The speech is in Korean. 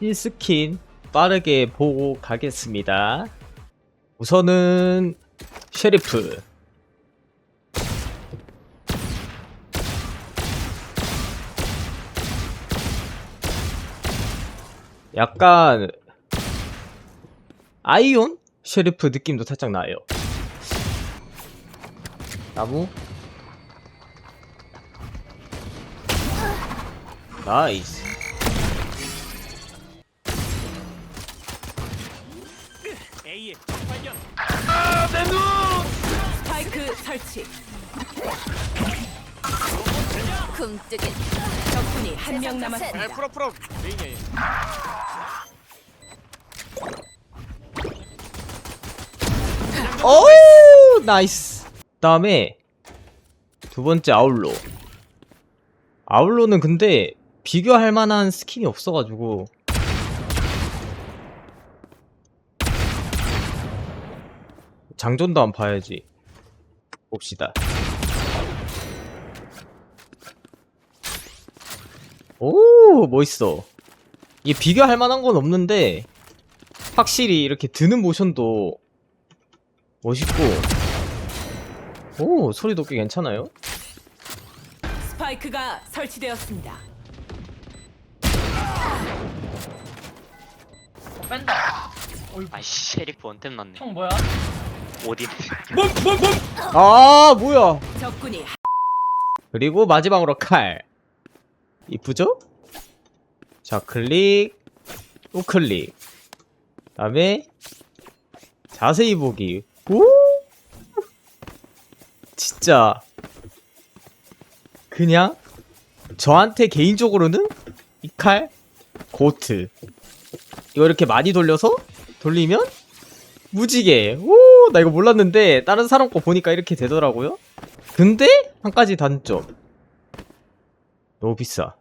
이 스킨 빠르게 보고 가겠습니다. 우선은 셰리프. 약간 아이온 셰리프 느낌도 살짝 나요. 나무. 나이스. A의 발견. 스파이크 설치. 굼뜨기 적군이 한 명 에 남았습니다. 풀어 풀어. 메인 A. 오 나이스 다음에 두 번째 아울로 아울로는 근데 비교할 만한 스킨이 없어가지고 장전도 안 봐야지 봅시다 오 멋있어 이게 비교할 만한 건 없는데 확실히 이렇게 드는 모션도 멋있고 오 소리도 꽤 괜찮아요 스파이크가 설치되었습니다. 뺀다. 아이씨 셰리프 원템 났네 총 뭐야? 오딘. 아 뭐야? 적군이 한- 그리고 마지막으로 칼. 이쁘죠? 자 클릭. 우클릭. 다음에 자세히 보기. 오! 진짜. 그냥 저한테 개인적으로는 이 칼 고트. 이거 이렇게 많이 돌려서 돌리면 무지개. 오 나 이거 몰랐는데 다른 사람 거 보니까 이렇게 되더라고요. 근데 한 가지 단점. 너무 비싸